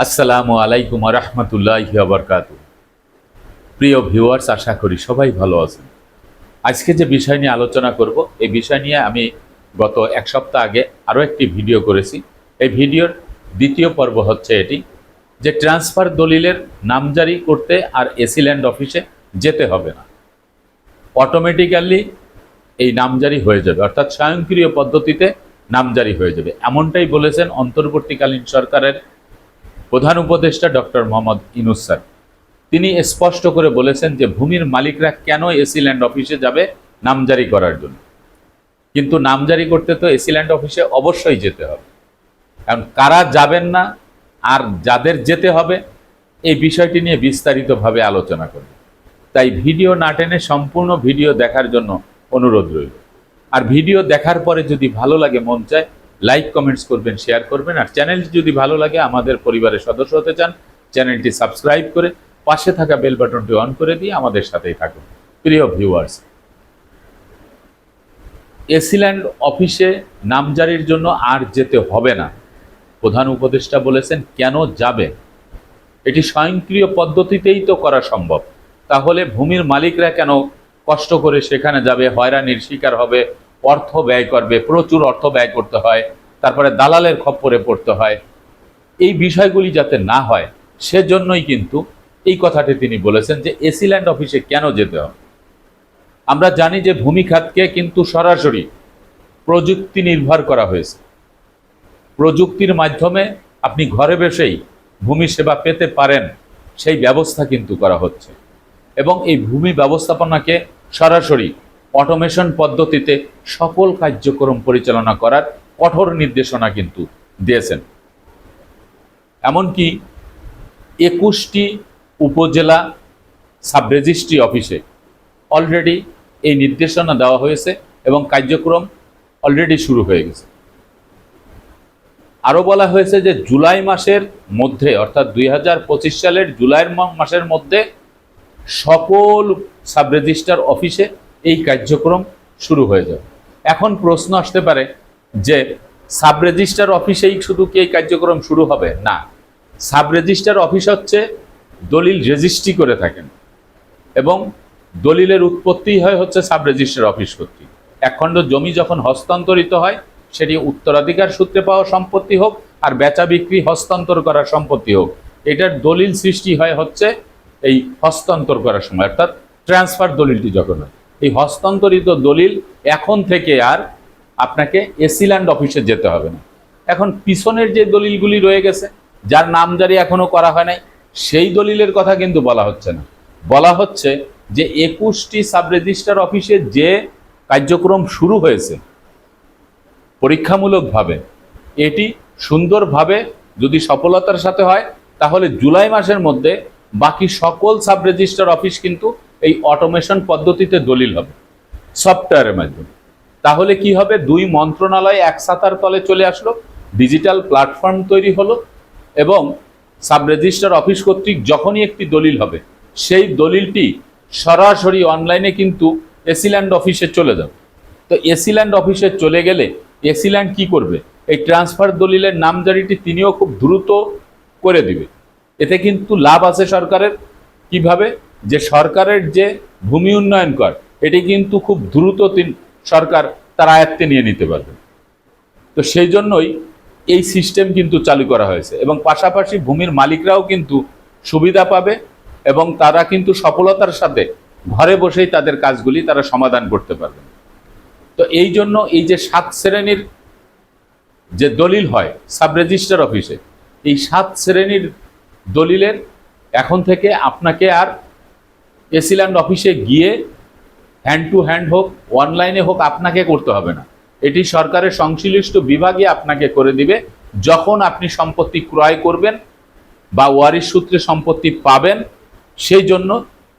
আসসালামু আলাইকুম রহমতুল্লাহ বরকাত প্রিয় ভিউয়ার্স, আশা করি সবাই ভালো আছেন। আজকে যে বিষয় নিয়ে আলোচনা করব, এই বিষয় নিয়ে আমি গত এক সপ্তাহ আগে আরও একটি ভিডিও করেছি। এই ভিডিওর দ্বিতীয় পর্ব হচ্ছে এটি, যে ট্রান্সফার দলিলের নামজারি করতে আর এসিল্যান্ড অফিসে যেতে হবে না। অটোমেটিক্যালি এই নামজারি হয়ে যাবে, অর্থাৎ স্বয়ংক্রিয় পদ্ধতিতে নামজারি হয়ে যাবে। এমনটাই বলেছেন অন্তর্বর্তীকালীন সরকারের প্রধান উপদেষ্টা ডক্টর মোহাম্মদ ইনুস স্যার। তিনি স্পষ্ট করে বলেছেন যে ভূমির মালিকরা কেন এসিল্যান্ড অফিসে যাবে নামজারি করার জন্য। কিন্তু নামজারি করতে তো এসিল্যান্ড অফিসে অবশ্যই যেতে হবে। কারণ কারা যাবেন না, আর যাদের যেতে হবে, এই বিষয়টি নিয়ে বিস্তারিতভাবে আলোচনা করব। তাই ভিডিও না টেনে সম্পূর্ণ ভিডিও দেখার জন্য অনুরোধ রইল। আর ভিডিও দেখার পরে যদি ভালো লাগে, মন চায় লাইক কমেন্টস করবেন শেয়ার করবেন। আর চ্যানেলটি যদি ভালো লাগে, আমাদের পরিবারের সদস্য হতে চান চ্যানেলটি সাবস্ক্রাইব করে পাশে থাকা বেল বাটনটি অন করে দিয়ে আমাদের সাথেই থাকুন। প্রিয় ভিউয়ার্স এসিল্যান্ড অফিসে নামজারির জন্য আর যেতে হবে না। প্রধান উপদেষ্টা বলেছেন, কেন যাবে? এটি স্বয়ংক্রিয় পদ্ধতিতেই তো করা সম্ভব। তাহলে ভূমির মালিকরা কেন কষ্ট করে সেখানে যাবে, হয়রানির শিকার হবে অর্থ ব্যয় করবে, প্রচুর অর্থ ব্যয় করতে হয়, তারপরে দালালের খপ্পরে পড়তে হয়। এই বিষয়গুলি যাতে না হয়, সেজন্যই কিন্তু এই কথাটি তিনি বলেছেন যে এসিল্যান্ড অফিসে কেন যেতে হবে? আমরা জানি যে ভূমি খাতকে কিন্তু সরাসরি প্রযুক্তি নির্ভর করা হয়েছে। প্রযুক্তির মাধ্যমে আপনি ঘরে বসেই ভূমি সেবা পেতে পারেন, সেই ব্যবস্থা কিন্তু করা হচ্ছে। এবং এই ভূমি ব্যবস্থাপনাকে সরাসরি অটোমেশন পদ্ধতিতে সকল কার্যক্রম পরিচালনা করার কঠোর নির্দেশনা কিন্তু দিয়েছেন। এমনকি একুশটি উপজেলা সাব রেজিস্ট্রি অফিসে অলরেডি এই নির্দেশনা দেওয়া হয়েছে এবং কার্যক্রম অলরেডি শুরু হয়ে গেছে। আরও বলা হয়েছে যে জুলাই মাসের মধ্যে অর্থাৎ দুই হাজার পঁচিশ সালের জুলাই মাসের মধ্যে সকল সাব রেজিস্ট্রার অফিসে এই কার্যক্রম শুরু হয়ে যাবে। এখন প্রশ্ন আসতে পারে যে সাব রেজিস্ট্রার অফিসেই শুধু কি এই কার্যক্রম শুরু হবে? না। সাব রেজিস্ট্রার অফিস হচ্ছে দলিল রেজিস্ট্রি করে থাকেন এবং দলিলের উৎপত্তি হয় হচ্ছে সাব রেজিস্ট্রার অফিস কর্তৃক। একখণ্ড জমি যখন হস্তান্তরিত হয়, সেটি উত্তরাধিকার সূত্রে পাওয়া সম্পত্তি হোক আর বেচা বিক্রি হস্তান্তর করার সম্পত্তি হোক, এটার দলিল সৃষ্টি হয় হচ্ছে এই হস্তান্তর করার সময়, অর্থাৎ ট্রান্সফার দলিলটি যখন হয়। এই হস্তান্তরিত দলিল এখন থেকে আর আপনাকে এসিল্যান্ড অফিসে যেতে হবে না। এখন পিছনের যে দলিলগুলি রয়ে গেছে, যার নামজারি এখনও করা হয় নাই, সেই দলিলের কথা কিন্তু বলা হচ্ছে না। বলা হচ্ছে যে একুশটি সাব রেজিস্ট্রার অফিসে যে কার্যক্রম শুরু হয়েছে, পরীক্ষামূলকভাবে, এটি সুন্দরভাবে যদি সফলতার সাথে হয়, তাহলে জুলাই মাসের মধ্যে বাকি সকল সাব রেজিস্ট্রার অফিস কিন্তু এই অটোমেশন পদ্ধতিতে দলিল হবে সফটওয়্যারের মাধ্যমে। তাহলে কি হবে? দুই মন্ত্রণালয় এক ছাতার তলে চলে আসলো ডিজিটাল প্ল্যাটফর্ম তৈরি হলো এবং সাব রেজিস্ট্রার অফিস কর্তৃক যখনই একটি দলিল হবে, সেই দলিলটি সরাসরি অনলাইনে কিন্তু এসিল্যান্ড অফিসে চলে যাবে। তো এসিল্যান্ড অফিসে চলে গেলে এসিল্যান্ড কি করবে? এই ট্রান্সফার দলিলের নামজারিটি তিনিও খুব দ্রুত করে দিবে। এতে কিন্তু লাভ আছে সরকারের। কীভাবে? যে সরকারের যে ভূমি উন্নয়ন কর, এটি কিন্তু খুব দ্রুত সরকার তার আয়ত্তে নিয়ে নিতে পারবে। তো সেই জন্যই এই সিস্টেম কিন্তু চালু করা হয়েছে এবং পাশাপাশি ভূমির মালিকরাও কিন্তু সুবিধা পাবে এবং তারা কিন্তু সফলতার সাথে ঘরে বসেই তাদের কাজগুলি তারা সমাধান করতে পারবে। তো এই জন্য এই যে সাত শ্রেণির যে দলিল হয়, সাব রেজিস্টার অফিসে, এই সাত শ্রেণির দলিলের এখন থেকে আপনাকে আর এসিল্যান্ড অফিসে গিয়ে হ্যান্ড টু হ্যান্ড হোক অনলাইনে হোক, আপনাকে করতে হবে না। এটি সরকারের সংশ্লিষ্ট বিভাগে আপনাকে করে দিবে। যখন আপনি সম্পত্তি ক্রয় করবেন বা ওয়ারিশ সূত্রে সম্পত্তি পাবেন, সেই জন্য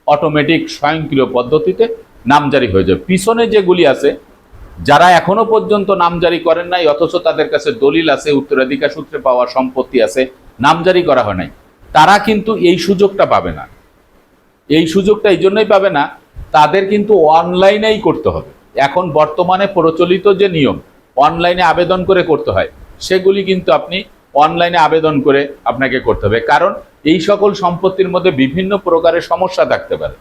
অটোমেটিক স্বয়ংক্রিয় পদ্ধতিতে নামজারি হয়ে যাবে। পিছনে যেগুলি আছে, যারা এখনও পর্যন্ত নামজারি করেন নাই, অথচ তাদের কাছে দলিল আছে, উত্তরাধিকার সূত্রে পাওয়া সম্পত্তি আছে, নামজারি করা হয় নাই, তারা কিন্তু এই সুযোগটা পাবে না। এই সুযোগটা এই জন্যই পাবে না, তাদের কিন্তু অনলাইনেই করতে হবে। এখন বর্তমানে প্রচলিত যে নিয়ম, অনলাইনে আবেদন করে করতে হয়, সেগুলি কিন্তু আপনি অনলাইনে আবেদন করে আপনাকে করতে হবে। কারণ এই সকল সম্পত্তির মধ্যে বিভিন্ন প্রকারের সমস্যা থাকতে পারে।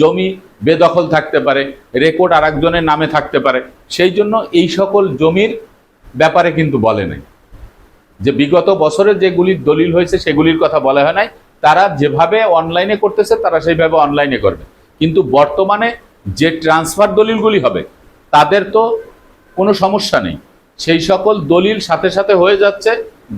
জমি বেদখল থাকতে পারে, রেকর্ড আরেকজনের নামে থাকতে পারে, সেই জন্য এই সকল জমির ব্যাপারে কিন্তু বলে নাই। যে বিগত বছরে যেগুলি দলিল হয়েছে, সেগুলির কথা বলা হয় নাই। তারা যেভাবে অনলাইনে করতেছে, তারা সেইভাবে অনলাইনে করবে। কিন্তু বর্তমানে যে ট্রান্সফার দলিলগুলি হবে, তাদের তো কোনো সমস্যা নেই। সেই সকল দলিল সাথে সাথে হয়ে যাচ্ছে,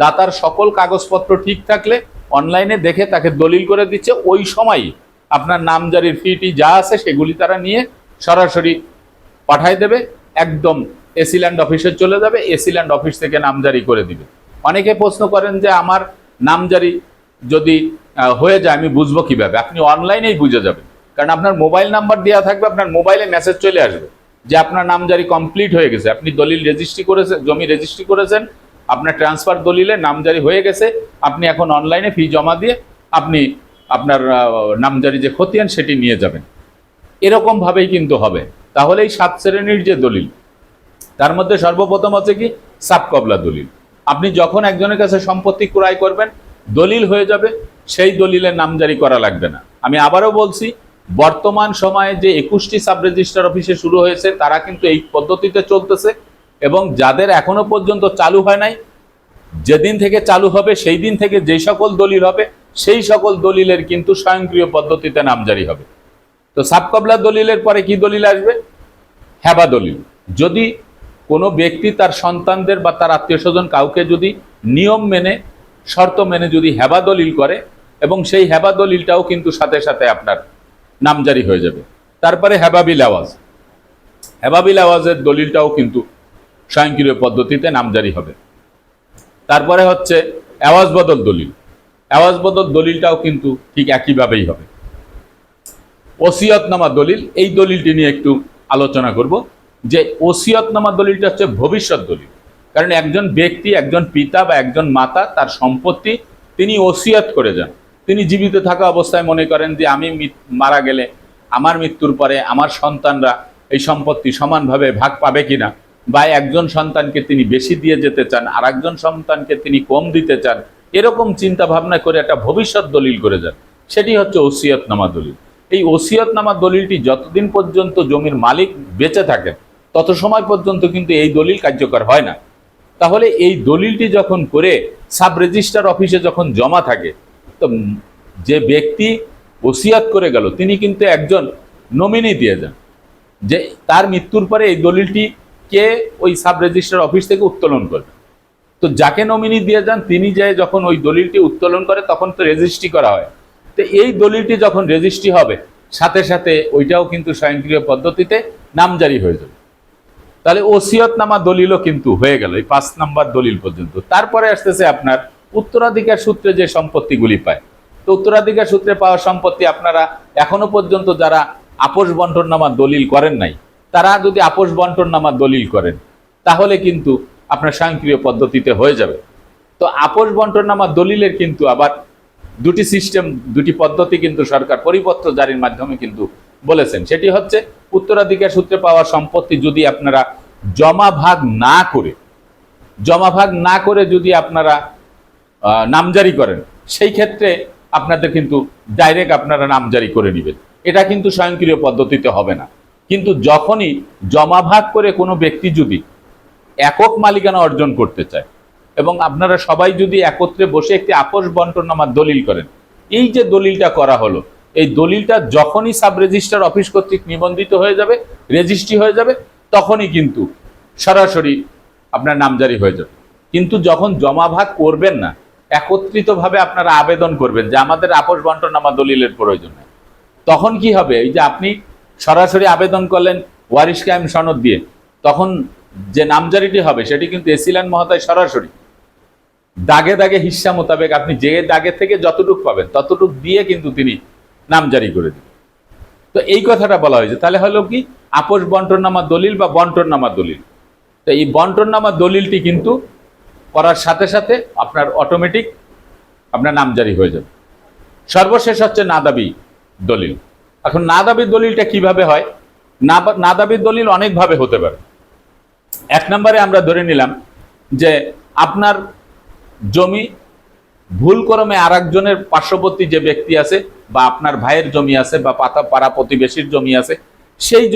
দাতার সকল কাগজপত্র ঠিক থাকলে অনলাইনে দেখে তাকে দলিল করে দিচ্ছে। ওই সময়ই আপনার নামজারির ফিটি যা আছে, সেগুলি তারা নিয়ে সরাসরি পাঠায় দেবে। একদম এসিল্যান্ড অফিসে চলে যাবে এসিল্যান্ড অফিস থেকে নামজারি করে দিবে। অনেকে প্রশ্ন করেন যে, আমার নামজারি যদি হয়ে যায়, আমি বুঝব কীভাবে? আপনি অনলাইনেই বুঝে যাবেন। কারণ আপনার মোবাইল নাম্বার দেওয়া থাকবে, আপনার মোবাইলে মেসেজ চলে আসবে। যে আপনার নামজারি কমপ্লিট হয়ে গেছে। আপনি দলিল রেজিস্ট্রি করেছেন, জমি রেজিস্ট্রি করেছেন, আপনার ট্রান্সফার দলিলে নামজারি হয়ে গেছে, আপনি এখন অনলাইনে ফি জমা দিয়ে আপনি আপনার নামজারি যে খতিয়ান সেটি নিয়ে যাবেন। এরকমভাবেই কিন্তু হবে। তাহলে এই সাত শ্রেণির যে দলিল, তার মধ্যে সর্বপ্রথম হচ্ছে কি? সাবকবলা দলিল। আপনি যখন একজনের কাছে সম্পত্তি ক্রয় করবেন দলিল হয়ে যাবে, সেই দলিলের নামজারি করা লাগবে না। আমি আবারও বলছি, বর্তমান সময়ে যে একুশটি সাব রেজিস্ট্রার অফিসে শুরু হয়েছে, তারা কিন্তু এই পদ্ধতিতে চলতেছে এবং যাদের এখনও পর্যন্ত চালু হয় নাই, যেদিন থেকে চালু হবে, সেই দিন থেকে যে সকল দলিল হবে, সেই সকল দলিলের কিন্তু স্বয়ংক্রিয় পদ্ধতিতে নামজারি হবে। তো সাবকবলা দলিলের পরে কি দলিল আসবে? হ্যাবা দলিল। যদি কোনো ব্যক্তি তার সন্তানদের বা তার আত্মীয় স্বজন কাউকে যদি নিয়ম মেনে শর্ত মেনে যদি হেবা দলিল করে এবং সেই হেবা দলিলটাও কিন্তু সাথে সাথে আপনার নামজারি হয়ে যাবে। তারপরে হেবাবিল আওয়াজ। হেবাবিল আওয়াজের দলিলটাও কিন্তু স্বয়ংক্রিয় পদ্ধতিতে নামজারি হবে। তারপরে হচ্ছে আওয়াজ বদল দলিল। আওয়াজ বদল দলিলটাও কিন্তু ঠিক একইভাবেই হবে। ওসিয়তনামা দলিল, এই দলিলটি নিয়ে একটু আলোচনা করব যে ওসিয়তনামা দলিলটা হচ্ছে ভবিষ্যৎ দলিল। কারণ একজন ব্যক্তি, একজন পিতা বা একজন মাতা তার সম্পত্তি তিনি ওসিয়ত করে যান। তিনি জীবিত থাকা অবস্থায় মনে করেন যে আমি মারা গেলে আমার মৃত্যুর পরে আমার সন্তানরা এই সম্পত্তি সমানভাবে ভাগ পাবে কিনা বা একজন সন্তানকে তিনি বেশি দিয়ে যেতে চান আর একজন সন্তানকে তিনি কম দিতে চান, এরকম চিন্তা ভাবনা করে একটা ভবিষ্যৎ দলিল করে যান। সেটি হচ্ছে ওসিয়তনামা দলিল। এই ওসিয়তনামা দলিলটি যতদিন পর্যন্ত জমির মালিক বেঁচে থাকেন, তত সময় পর্যন্ত কিন্তু এই দলিল কার্যকর হয় না। তাহলে এই দলিলটি যখন করে সাব রেজিস্ট্রার অফিসে যখন জমা থাকে, তো যে ব্যক্তি ওসিয়াত করে গেল, তিনি কিন্তু একজন নমিনি দিয়ে যান। যে তার মৃত্যুর পরে এই দলিলটি কে ওই সাব রেজিস্ট্রার অফিস থেকে উত্তোলন করবে? তো যাকে নমিনি দিয়ে যান, তিনি যে যখন ওই দলিলটি উত্তোলন করে, তখন তো রেজিস্ট্রি করা হয়। তো এই দলিলটি যখন রেজিস্ট্রি হবে, সাথে সাথে ওইটাও কিন্তু স্বয়ংক্রিয় পদ্ধতিতে নামজারি হয়ে যাবে। তাহলে ওসিয়তনামা দলিলও কিন্তু হয়ে গেল, এই পাঁচ নাম্বার দলিল পর্যন্ত। তারপরে আসতেছে আপনার উত্তরাধিকার সূত্রে যে সম্পত্তিগুলি পায়। তো উত্তরাধিকার সূত্রে পাওয়া সম্পত্তি আপনারা এখনও পর্যন্ত যারা আপোষ বন্টন নামা দলিল করেন নাই, তারা যদি আপোষ বন্টন নামা দলিল করেন, তাহলে কিন্তু আপনার স্বয়ংক্রিয় পদ্ধতিতে হয়ে যাবে। তো আপোষ বন্টন নামা দলিলের কিন্তু আবার দুটি সিস্টেম দুটি পদ্ধতি কিন্তু সরকার পরিপত্র জারির মাধ্যমে কিন্তু বলেছেন। সেটি হচ্ছে উত্তরাধিকার সূত্রে পাওয়া সম্পত্তি যদি আপনারা জমা ভাগ না করে, জমা ভাগ না করে যদি আপনারা নামজারি করেন, সেই ক্ষেত্রে আপনাদের কিন্তু ডাইরেক্ট আপনারা নামজারি করে নেবেন। এটা কিন্তু স্বয়ংক্রিয় পদ্ধতিতে হবে না। কিন্তু যখনই জমা ভাগ করে কোনো ব্যক্তি যদি একক মালিকানা অর্জন করতে চায় এবং আপনারা সবাই যদি একত্রে বসে একটি আপোষ বন্টনামার দলিল করেন, এই যে দলিলটা করা হলো এই দলিলটা যখনই সাব রেজিস্ট্রার অফিস কর্তৃক নিবন্ধিত হয়ে যাবে, রেজিস্ট্রি হয়ে যাবে, তখনই কিন্তু সরাসরি আপনার নামজারি হয়ে যাবে। কিন্তু যখন জমা ভাগ করবেন না, একত্রিতভাবে আপনারা আবেদন করবেন যে আমাদের আপোষ বন্টনামা দলিলের প্রয়োজন তখন কি হবে? এই যে আপনি সরাসরি আবেদন করলেন ওয়ারিশ কায়েম সনদ দিয়ে, তখন যে নামজারিটি হবে সেটি কিন্তু এসিল্যান্ড মহাতায় সরাসরি। দাগে দাগে হিস্সা মোতাবেক আপনি যে দাগে থেকে যতটুক পাবেন, ততটুক দিয়ে কিন্তু তিনি নামজারি করে দিবেন তো এই কথাটা বলা হয়েছে। তাহলে হলো কি? আপোষ বন্টননামা দলিল বা বন্টননামা দলিল? তো এই বন্টননামা দলিলটি কিন্তু করার সাথে সাথে আপনার অটোমেটিক আপনার নাম জারি হয়ে যাবে। সর্বশেষ হচ্ছে নাদাবি দলিল। এখন নাদাবি দলিলটা কীভাবে হয়? নাদাবি দলিল অনেকভাবে হতে পারে। এক নম্বরে আমরা ধরে নিলাম যে আপনার জমি ভুল ক্রমে আর একজনের পার্শ্ববর্তী যে ব্যক্তি আছে বা আপনার ভাইয়ের জমি আছে বা পাতা পাড়া প্রতিবেশীর জমি আছে সেই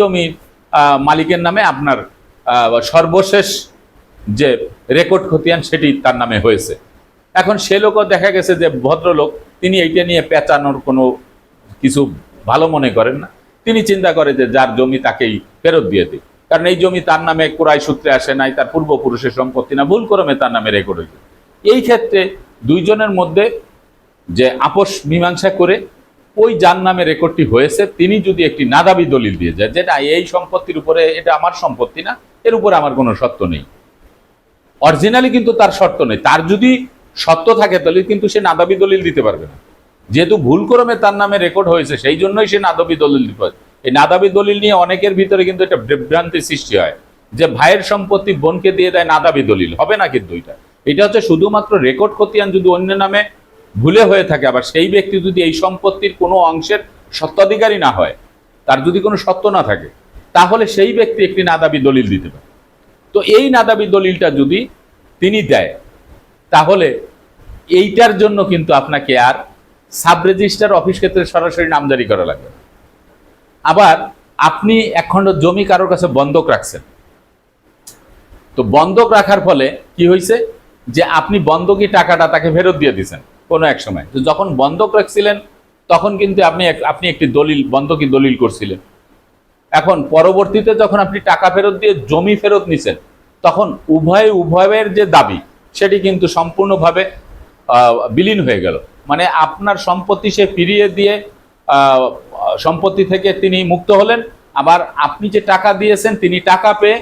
আহ, মালিকের নামে আপনার সর্বশেষ যে রেকর্ড খতিয়ান সেটি তার নামে হয়েছে। এখন সে লোকও দেখা গেছে যে ভদ্রলোক তিনি এইটা নিয়ে পেঁচানোর কোনো কিছু ভালো মনে করেন না। তিনি চিন্তা করে যে যার জমি তাকেই ফেরত দিয়ে দিই কারণ এই জমি তার নামে কোরাই সূত্রে আসে নাই তার পূর্বপুরুষের সম্পত্তি না ভুল ক্রমে তার নামে রেকর্ড হয়েছে। এই ক্ষেত্রে দুইজনের মধ্যে যে আপোষ মীমাংসা করে ওই যার নামে রেকর্ডটি হয়েছে, তিনি যদি একটি নাদাবি দলিল দিয়ে যায়, যেটা এই সম্পত্তির উপরে, এটা আমার সম্পত্তি না, এর উপরে আমার কোনো সত্য নেই। অরিজিনালি কিন্তু তার শর্ত নেই। তার যদি সত্য থাকে, তাহলে কিন্তু সে নাদাবি দলিল দিতে পারবে না। যেহেতু ভুল ক্রমে তার নামে রেকর্ড হয়েছে, সেই জন্যই সে নাদাবি দলিল দিতে পারে এই নাদাবি দলিল নিয়ে অনেকের ভিতরে কিন্তু একটা বিভ্রান্তি সৃষ্টি হয়, যে ভাইয়ের সম্পত্তি বোনকে দিয়ে দেয় নাদাবি দলিল, হবে না কিন্তু এটা। এটা হচ্ছে শুধুমাত্র রেকর্ড খতিয়ান যদি অন্য নামে ভুলে হয়ে থাকে, আবার সেই ব্যক্তি যদি এই সম্পত্তির কোনো অংশের সত্ত্বাধিকারী না হয়, তার যদি কোনো সত্য না থাকে, তাহলে সেই ব্যক্তি একটি নাদাবি দলিল দিতে পারে। তো এই নাদাবি দলিলটা যদি তিনি দেয়, তাহলে এইটার জন্য কিন্তু আপনাকে আর সাব রেজিস্টার অফিস ক্ষেত্রে সরাসরি নামজারি করা লাগবে আবার আপনি একখণ্ড জমি কারোর কাছে বন্ধক রাখছেন, তো বন্ধক রাখার ফলে কি হয়েছে যে আপনি বন্ধকি টাকাটা তাকে ফেরত দিয়ে দিয়েছেন, কোনো এক সময়। তো যখন বন্ধক রাখছিলেন, তখন কিন্তু আপনি আপনি একটি দলিল, বন্ধকি দলিল করছিলেন। এখন পরবর্তীতে যখন আপনি টাকা ফেরত দিয়ে জমি ফেরত নিছেন, তখন উভয়, উভয়ের যে দাবি, সেটি কিন্তু সম্পূর্ণভাবে বিলীন হয়ে গেল। মানে আপনার সম্পত্তি সে ফিরিয়ে দিয়ে সম্পত্তি থেকে তিনি মুক্ত হলেন। আবার আপনি যে টাকা দিয়েছেন, তিনি টাকা পেয়ে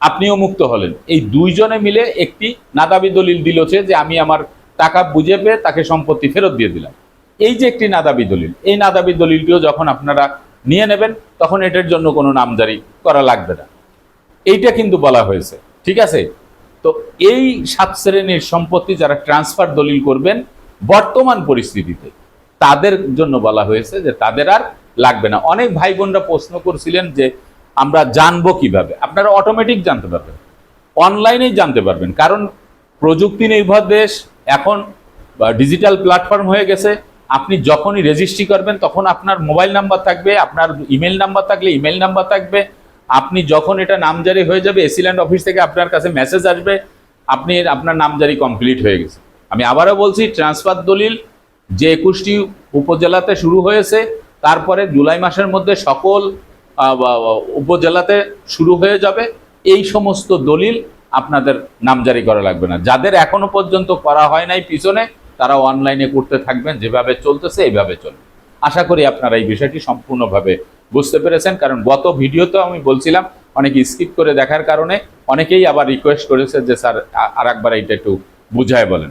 আপনিও মুক্ত হলেন। এই দুইজনে মিলে একটি নাদাবি দলিল দিলছে যে আমি আমার টাকা বুঝে পেয়ে তাকে সম্পত্তি ফেরত দিয়ে দিলাম। এই যে একটি নাদাবি দলিল, এই নাদাবি দলিলটিও যখন আপনারা নিয়ে নেবেন, তখন এটার জন্য কোনো নামজারি করা লাগবে না। এইটা কিন্তু বলা হয়েছে, ঠিক আছে? তো এই সাত শ্রেণির সম্পত্তি যারা ট্রান্সফার দলিল করবেন, বর্তমান পরিস্থিতিতে তাদের জন্য বলা হয়েছে যে তাদের আর লাগবে না। অনেক ভাই বোনরা প্রশ্ন করছিলেন যে আমরা জানব কীভাবে? আপনারা অটোমেটিক জানতে পারবেন। অনলাইনেই জানতে পারবেন। কারণ প্রযুক্তি নির্ভর দেশ, এখন ডিজিটাল প্ল্যাটফর্ম হয়ে গেছে। আপনি যখনই রেজিস্ট্রি করবেন, তখন আপনার মোবাইল নাম্বার থাকবে, আপনার ইমেল নাম্বার থাকলে ইমেল নাম্বার থাকবে। আপনি যখন এটা নামজারি হয়ে যাবে এসিল্যান্ড অফিস থেকে আপনার কাছে মেসেজ আসবে, আপনি আপনার নামজারি কমপ্লিট হয়ে গেছে। আমি আবারও বলছি ট্রান্সফার দলিল যে একুশটি উপজেলাতে শুরু হয়েছে, তারপরে জুলাই মাসের মধ্যে সকল উপজেলাতে শুরু হয়ে যাবে। এই সমস্ত দলিল আপনাদের নামজারি করা লাগবে না। যাদের এখনও পর্যন্ত করা হয় নাই পিছনে, তারা অনলাইনে করতে থাকবেন। যেভাবে চলতেছে, এইভাবে চলবে। আশা করি আপনারা এই বিষয়টি সম্পূর্ণভাবে বুঝতে পেরেছেন। কারণ গত ভিডিওতেও আমি বলছিলাম, অনেকে স্কিপ করে দেখার কারণে অনেকেই আবার রিকোয়েস্ট করেছে যে, স্যার আর একবার এইটা একটু বুঝায় বলেন।